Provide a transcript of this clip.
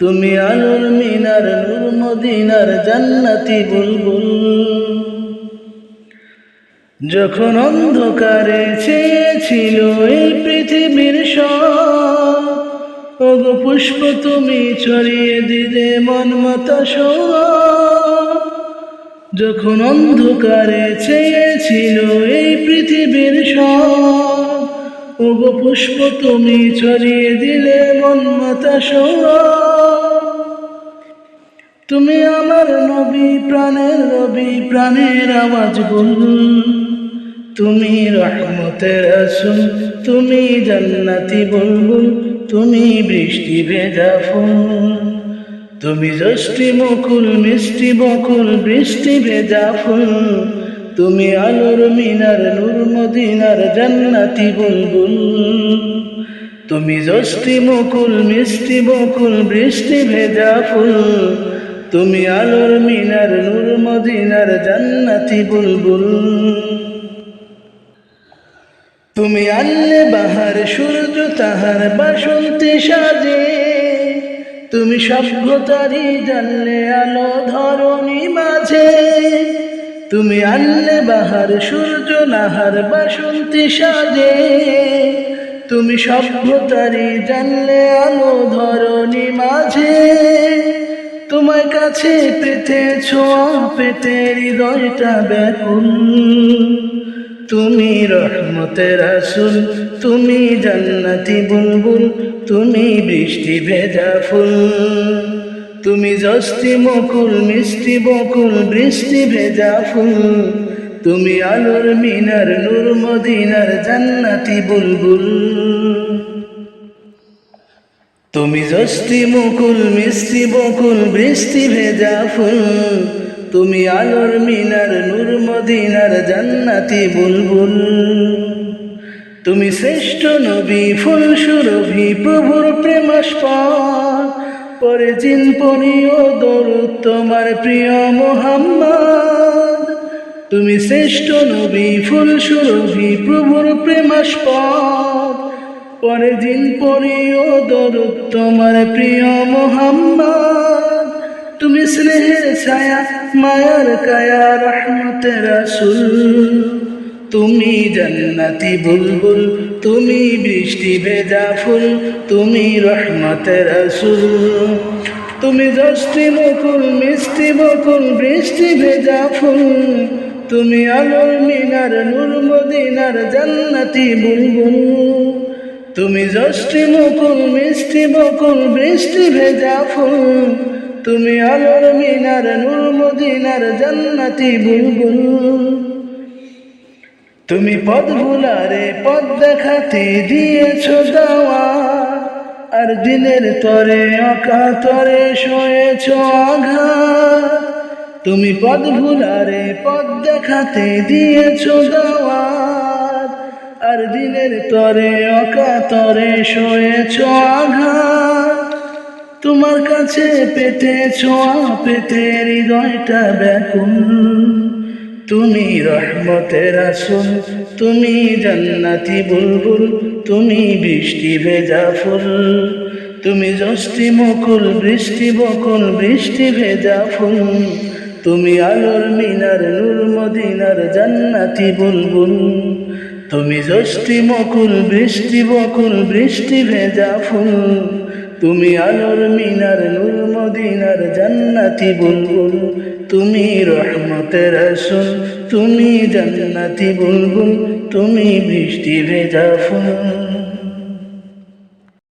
তুমি আলোর মিনার নূর মদিনার জান্নাতি বুলবুল। যখন অন্ধকারে চেয়েছিল এই পৃথিবীর সব, ওগো পুষ্প তুমি ছড়িয়ে দিলে মন মতো যখন অন্ধকারে চেয়েছিল এই পৃথিবীর সব, ওগো পুষ্প তুমি ছড়িয়ে দিলে মন মতো তুমি আমার নবী, প্রাণের রবি প্রাণের আওয়াজ গুল তুমি রহমতের আসুন তুমি জান্নাতি বুলবুল তুমি বৃষ্টি ভেজা ফুল। তুমি জ্যোষ্ঠী মুকুল মিষ্টি বকুল, বৃষ্টি ভেজা ফুল। তুমি আলোর মিনার, নূর মদিনার জান্নাতি বুলবুল তুমি জ্যোষ্ঠী মুকুল মিষ্টি বকুল, বৃষ্টি ভেজা ফুল। তুমি আলোর মিনার, নূর মদিনার জান্নাতি বুলবুল। তুমি আনলে বাহার, সূর্য তাহার বাসন্তী সাজে। তুমি সভ্যতারি জানলে আলো ধরণী মাঝে। তুমি আনলে বাহার, সূর্য নাহার বাসন্তী সাজে। তুমি সভ্যতারি জানলে আলো ধরণী মাঝে। তোমার কাছে পেতে ছোঁয়া পেতে হৃদয়টা ব্যাকুল। তুমি রহমতের আসুন তুমি জান্নাতি বুলবুল, তুমি বৃষ্টি ভেজা ফুল। তুমি জস্তি মুকুল মিষ্টি বকুল, বৃষ্টি ভেজা ফুল। তুমি আলোর মিনার, নূর মদিনার জান্নাতি বুলবুল। তুমি জস্তি মুকুল, মিষ্টি বকুল, বৃষ্টি ভেজা ফুল। তুমি আলোর মিনার, নূর মদিনার জান্নাতি বুলবুল। তুমি শ্রেষ্ঠ নবী, ফুল সুরভি, প্রভুর প্রেমাস্পদ। পরে পরিও দরুদ, তোমার প্রিয় মোহাম্মদ। তুমি শ্রেষ্ঠ নবী, ফুল সুরভি, প্রভুর প্রেমাস্পদ। পরে দিন পরিও দরুদ তোমার প্রিয় মোহাম্মদ। তুমি স্নেহের ছায়া, মায়ার কায়া, রহমতের রাসূল। তুমি জান্নাতি বুলবুল, তুমি বৃষ্টি ভেজা ফুল, তুমি রহমতের রাসূল। তুমি জষ্টি মুকুল মিষ্টি বকুল, বৃষ্টি ভেজা ফুল। তুমি আলোর মিনার, নূর মদিনার জান্নাতি বুলবুল। তুমি জষ্টি মুকুল মিষ্টি বকুল, বৃষ্টি ভেজা ফুল। তুমি আলোর মিনার নূর মদিনার জান্নাতি বুলবুল। তুমি পদ ভুলারে পদ দেখাতে দিয়েছ দাওয়া। আর দিনের তরে অকাতরে শোয়েছ আঘাত। তুমি পদ ভুলারে পদ দেখাতে দিয়েছ দাওয়াত আর দিনের তরে অকাতরে শোয়েছ আঘাত। তোমার কাছে পেতে ছোঁয়া পেতে হৃদয়টা ব্যাকুল। তুমি রহমতের আসুন তুমি জান্নাতি বুলবুল, তুমি বৃষ্টি ভেজা ফুল। তুমি জষ্টি মুকুল, বৃষ্টি বকুল, বৃষ্টি ভেজা ফুল। তুমি আলোর মিনার, নূর মদিনার জান্নাতি বুলবুল। তুমি জষ্টি মকুল বৃষ্টি, বকুল বৃষ্টি ভেজা ফুল। তুমি আলোর মিনার, নূর মদিনার জান্নাতি বুলবুল। তুমি রহমতের আসুন তুমি জান্নাতি বুলবুল। তুমি বৃষ্টি ভেজা ফুল।